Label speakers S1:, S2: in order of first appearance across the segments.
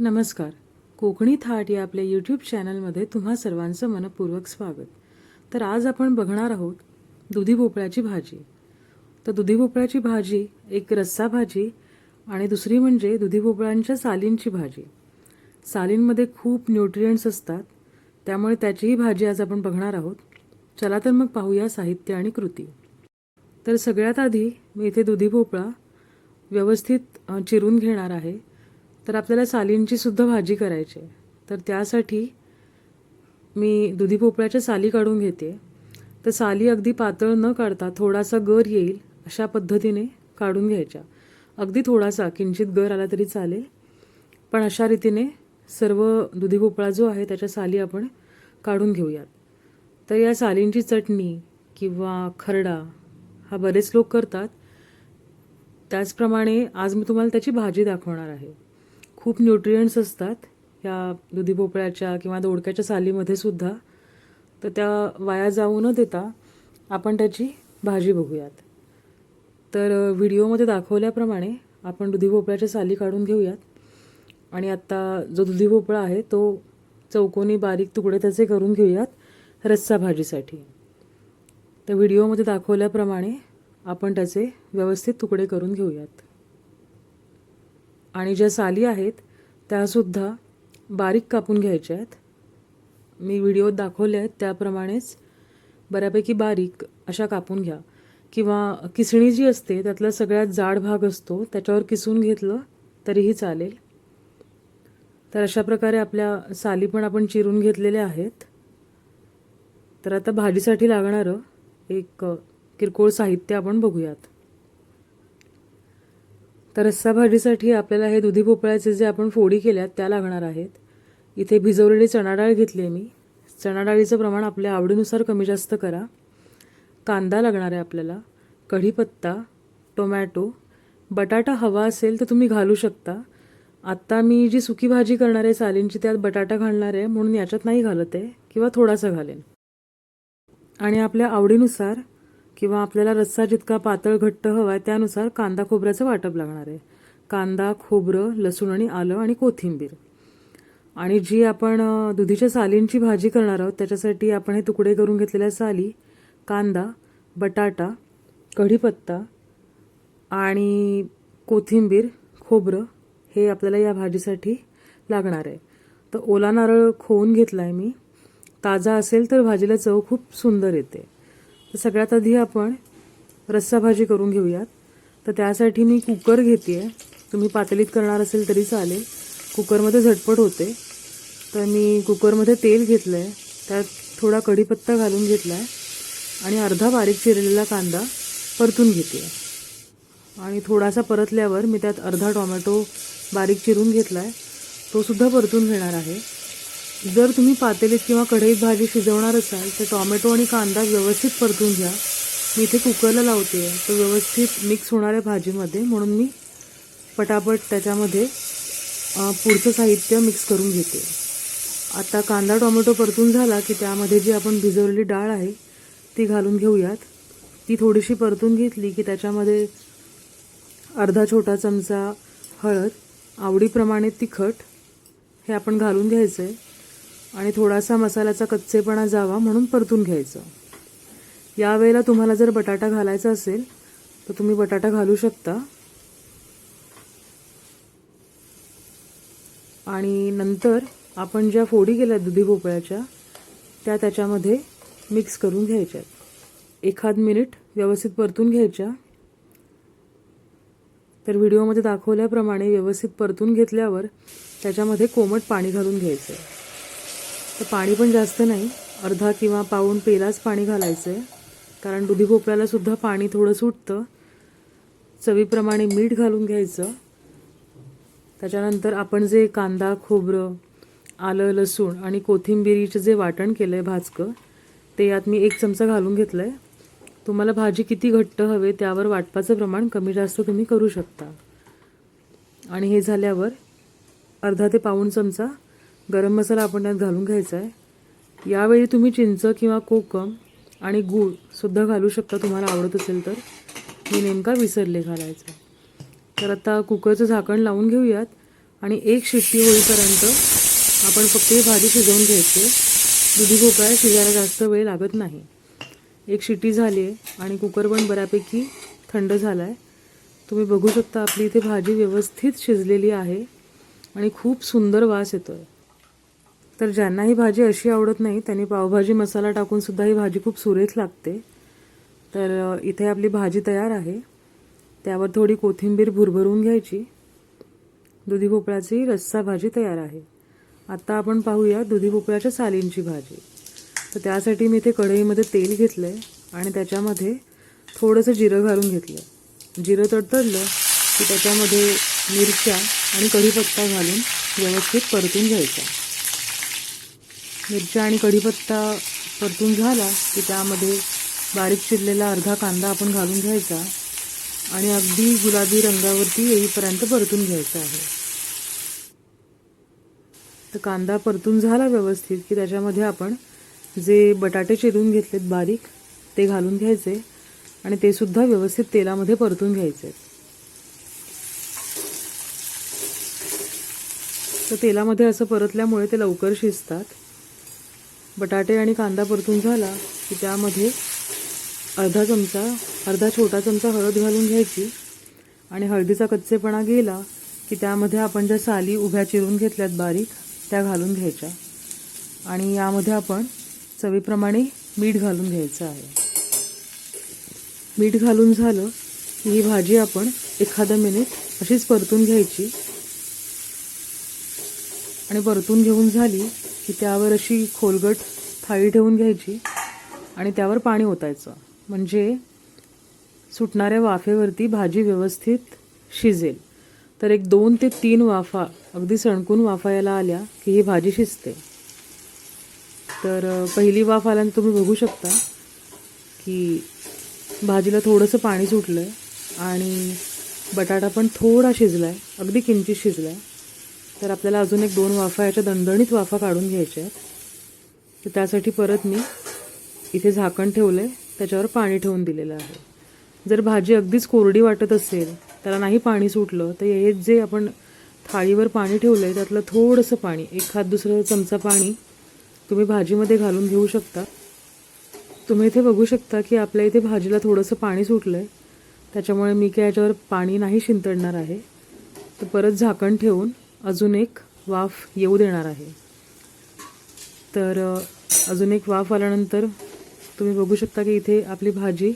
S1: नमस्कार. कोकणी थाट या आपल्या यूट्यूब चॅनलमध्ये तुम्हा सर्वांचं मनपूर्वक स्वागत. तर आज आपण बघणार आहोत दुधी भोपळ्याची भाजी. तर दुधी भोपळ्याची भाजी एक रस्सा भाजी आणि दुसरी म्हणजे दुधी भोपळ्यांच्या सालींची भाजी. सालींमध्ये खूप न्यूट्रियंट्स असतात. त्यामुळे त्याचीही भाजी आज आपण बघणार आहोत. चला तर मग पाहूया साहित्य आणि कृती. तर सगळ्यात आधी मी इथे दुधी भोपळा व्यवस्थित चिरून घेणार आहे. तर आपल्याला सालींची सुद्धा भाजी करायची आहे. तर त्यासाठी मी दुधी भोपळ्याच्या साली काढून घेते. तर साली अगदी पातळ न काढता थोडासा गर येईल अशा पद्धतीने काढून घ्यायच्या. अगदी थोडासा किंचित गर आला तरी चालेल. पण अशा रीतीने सर्व दुधी भोपळा जो आहे त्याच्या साली आपण काढून घेऊयात. तर या सालींची चटणी किंवा खरडा हा बरेच लोक करतात. त्याचप्रमाणे आज मी तुम्हाला त्याची भाजी दाखवणार आहे. खूप न्यूट्रियंट्स असतात या दुधी भोपळ्याच्या किंवा दोडक्याच्या सालीमध्ये सुद्धा. तर त्या वाया जाऊ न देता आपण त्याची भाजी बघूयात. तर व्हिडिओमध्ये दाखवल्याप्रमाणे आपण दुधी भोपळ्याच्या साली काढून घेऊयात. आणि आत्ता जो दुधी भोपळा आहे तो चौकोनी बारीक तुकडे त्याचे करून घेऊयात रस्सा भाजीसाठी. तर व्हिडिओमध्ये दाखवल्याप्रमाणे आपण त्याचे व्यवस्थित तुकडे करून घेऊयात. आणि ज्या साली आहेत त्यासुद्धा बारीक कापून घ्यायच्या आहेत. मी व्हिडिओत दाखवले आहेत त्याप्रमाणेच बऱ्यापैकी बारीक अशा कापून घ्या. किंवा किसणी जी असते त्यातला सगळ्यात जाड भाग असतो त्याच्यावर किसून घेतलं तरीही चालेल. तर अशा प्रकारे आपल्या साली पण आपण चिरून घेतलेल्या आहेत. तर आता भाजीसाठी लागणारं एक किरकोळ साहित्य आपण बघूयात. तर रस्सा भाजीसाठी आपल्याला हे दुधी भोपळ्याचे जे आपण फोडी केल्यात त्या लागणार आहेत. इथे भिजवलेली चणाडाळ घेतली आहे मी. चणाडाळीचं प्रमाण आपल्या आवडीनुसार कमी जास्त करा. कांदा लागणार आहे आपल्याला. कढीपत्ता टोमॅटो बटाटा हवा असेल तर तुम्ही घालू शकता. आत्ता मी जी सुकी भाजी करणार आहे सालींची त्यात बटाटा घालणार आहे म्हणून याच्यात नाही घालत आहे किंवा थोडासा घालेन. आणि आपल्या आवडीनुसार किंवा आपल्याला रस्सा जितका पातळ घट्ट हवा आहे त्यानुसार कांदा खोबऱ्याचं वाटप लागणार आहे. कांदा खोबरं लसूण आणि आलं आणि कोथिंबीर. आणि जी आपण दुधीच्या सालींची भाजी करणार आहोत त्याच्यासाठी आपण हे तुकडे करून घेतलेल्या साली कांदा बटाटा कढीपत्ता आणि कोथिंबीर खोबरं हे आपल्याला या भाजीसाठी लागणार आहे. तर ओला नारळ खोवून घेतला आहे मी. ताजा असेल तर भाजीला चव खूप सुंदर येते. तर सगळ्यात आधी आपण रस्सा भाजी करून घेऊयात. तर त्यासाठी मी कुकर घेते आहे तुम्ही पातळीत करणार असेल तरी चालेल. कुकरमध्ये झटपट होते. तर मी कुकरमध्ये तेल घेतलं आहे त्यात थोडा कढीपत्ता घालून घेतला आहे आणि अर्धा बारीक चिरलेला कांदा परतून घेते आणि थोडासा परतल्यावर मी त्यात अर्धा टोमॅटो बारीक चिरून घेतला आहे तोसुद्धा परतून घेणार आहे. जर तुम्ही पातेलीत किंवा कढईत भाजी शिजवणार असाल तर टॉमॅटो आणि कांदा व्यवस्थित परतून घ्या. मी इथे कुकरला लावते. आहे तो व्यवस्थित मिक्स होणार आहे भाजीमध्ये म्हणून मी पटापट त्याच्यामध्ये पुढचं साहित्य मिक्स करून घेते. आता कांदा टोमॅटो परतून झाला की त्यामध्ये जी आपण भिजवलेली डाळ आहे ती घालून घेऊयात. ती थोडीशी परतून घेतली की त्याच्यामध्ये अर्धा छोटा चमचा हळद आवडीप्रमाणे तिखट हे आपण घालून घ्यायचं आहे आणि थोडासा मसाल्याचा कच्चेपणा जावा म्हणून परतून घ्यायचं. यावेळेला तुम्हाला जर बटाटा घालायचा असेल तर तुम्ही बटाटा घालू शकता. आणि नंतर आपण ज्या फोडी केल्या दुधी भोपळ्याच्या त्या त्याच्यामध्ये मिक्स करून घ्यायच्या. एखाद मिनिट व्यवस्थित परतून घ्यायच्या. तर व्हिडिओमध्ये दाखवल्याप्रमाणे व्यवस्थित परतून घेतल्यावर त्याच्यामध्ये कोमट पाणी घालून घ्यायचं. आहे तर पाणी पण जास्त नाही. अर्धा किंवा पाऊण पेलाच पाणी घालायचं आहे कारण दुधी भोपळ्याला सुद्धा पाणी थोडं सुटतं. चवीप्रमाणे मीठ घालून घ्यायचं. त्याच्यानंतर आपण जे कांदा खोबरं आलं लसूण आणि कोथिंबिरीचं जे वाटण केलं आहे भाजकं ते यात मी एक चमचा घालून घेतलं आहे तुम्हाला भाजी किती घट्ट हवे त्यावर वाटपाचं प्रमाण कमी जास्त तुम्ही करू शकता. आणि हे झाल्यावर अर्धा ते पाऊण चमचा गरम मसाला आपण त्यात घालून घ्यायचा आहे यावेळी तुम्ही चिंच किंवा कोकम आणि गूळ सुद्धा घालू शकता तुम्हाला आवडत असेल तर. मी नेमका विसरले घालायचं तर आता कुकरचं झाकण लावून घेऊयात आणि एक शिट्टी होईपर्यंत आपण फक्त ही भाजी शिजवून घ्यायची. दुधी भोपळा शिजायला जास्त वेळ लागत नाही. एक शिट्टी झाली आहे आणि कुकर पण बऱ्यापैकी थंड झाला आहे तुम्ही बघू शकता आपली इथे भाजी व्यवस्थित शिजलेली आहे आणि खूप सुंदर वास येतो आहे तर ज्यांना ही भाजी अशी आवडत नाही त्यांनी पावभाजी मसाला टाकून सुद्धा ही भाजी खूप सुरेख लागते. तर इथे आपली भाजी तयार आहे. त्यावर थोडी कोथिंबीर भुरभरून घ्यायची. दुधी भोपळ्याची रस्सा भाजी तयार आहे. आत्ता आपण पाहूया दुधी भोपळ्याच्या सालींची भाजी. तर त्यासाठी मी इथे कढईमध्ये तेल घेतलं आहे आणि त्याच्यामध्ये थोडंसं जिरं घालून घेतलं जिरं तडतडलं की त्याच्यामध्ये मिरच्या आणि कढीपत्ता घालून व्यवस्थित परतून घ्यायचा. मिरच्या आणि कढीपत्ता परतून झाला की त्यामध्ये बारीक चिरलेला अर्धा कांदा आपण घालून घ्यायचा आणि अगदी गुलाबी रंगावरती येईपर्यंत परतून घ्यायचा आहे. तर कांदा परतून झाला व्यवस्थित की त्याच्यामध्ये आपण जे बटाटे चिरून घेतलेत बारीक ते घालून घ्यायचे आणि ते सुद्धा व्यवस्थित तेलामध्ये परतून घ्यायचे. तर तेलामध्ये असं परतल्यामुळे ते लवकर शिजतात. बटाटे आणि कांदा परतून झाला की त्यामध्ये अर्धा चमचा अर्धा छोटा चमचा हळद घालून घ्यायची आणि हळदीचा कच्चेपणा गेला की त्यामध्ये आपण ज्या साली उभ्या चिरून घेतल्यात बारीक त्या घालून घ्यायच्या. आणि यामध्ये आपण चवीप्रमाणे मीठ घालून घ्यायचं आहे. मीठ घालून झालं की ही भाजी आपण एखादं मिनिट अशीच परतून घ्यायची. आणि परतून घेऊन झाली की त्यावर अशी खोलगट थाळी ठेवून घ्यायची आणि त्यावर पाणी ओतायचं. म्हणजे सुटणाऱ्या वाफेवरती भाजी व्यवस्थित शिजेल. तर एक दोन ते तीन वाफा अगदी सणकून वाफा यायला आल्या की ही भाजी शिजते. तर पहिली वाफ आल्यानं तुम्ही बघू शकता की भाजीला थोडंसं पाणी सुटलं आहे आणि बटाटा पण थोडा शिजला आहे अगदी किंचित शिजला आहे तर आपल्याला अजून एक दोन वाफा याच्या दणदणीत वाफा काढून घ्यायच्या आहेत. तर त्यासाठी परत मी इथे झाकण ठेवलं आहे त्याच्यावर पाणी ठेवून दिलेलं आहे. जर भाजी अगदीच कोरडी वाटत असेल त्याला नाही पाणी सुटलं तर हे जे आपण थाळीवर पाणी ठेवलं आहे त्यातलं थोडंसं पाणी एक हात दुसरं चमचा पाणी तुम्ही भाजीमध्ये घालून घेऊ शकता. तुम्ही इथे बघू शकता की आपल्या इथे भाजीला थोडंसं पाणी सुटलं आहे त्याच्यामुळे मी काय याच्यावर पाणी नाही शिंतडणार आहे. तर परत झाकण ठेवून अजून एक वाफ येऊ देणार आहे. तर अजून एक वाफ आल्यानंतर तुम्ही बघू शकता की इथे आपली भाजी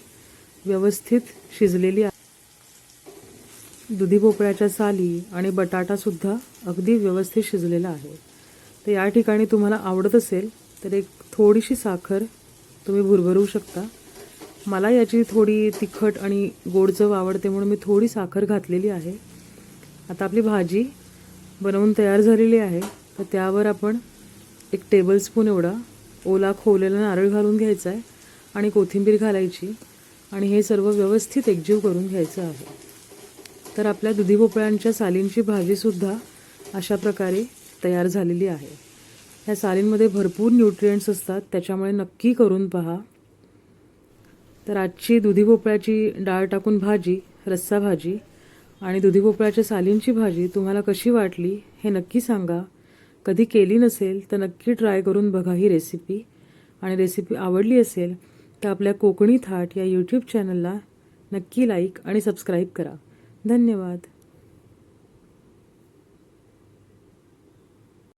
S1: व्यवस्थित शिजलेली आहे. दुधी भोपळ्याच्या साली आणि बटाटासुद्धा अगदी व्यवस्थित शिजलेला आहे. तर या ठिकाणी तुम्हाला आवडत असेल तर एक थोडीशी साखर तुम्ही भुरभरू शकता. मला याची थोडी तिखट आणि गोड चव आवडते म्हणून मी थोडी साखर घातलेली आहे. आता आपली भाजी बनवून तयार झालेली आहे. तर त्यावर आपण एक टेबलस्पून एवढा ओला खोवलेला नारळ घालून घ्यायचा आहे आणि कोथिंबीर घालायची आणि हे सर्व व्यवस्थित एकजीव करून घ्यायचं आहे. तर आपल्या दुधी भोपळ्यांच्या सालींची भाजीसुद्धा अशा प्रकारे तयार झालेली आहे. ह्या सालींमध्ये भरपूर न्यूट्रियंट्स असतात त्याच्यामुळे नक्की करून पहा. तर आजची दुधी भोपळ्याची डाळ टाकून भाजी रस्सा भाजी आणि दुधी भोपळ्याच्या सालींची भाजी तुम्हाला कशी वाटली हे नक्की सांगा. कधी केली नसेल तर नक्की ट्राय करून बघा ही रेसिपी. आणि रेसिपी आवडली असेल तर आपल्या कोकणी थाट या यूट्यूब चॅनलला नक्की लाईक आणि सबस्क्राईब करा. धन्यवाद.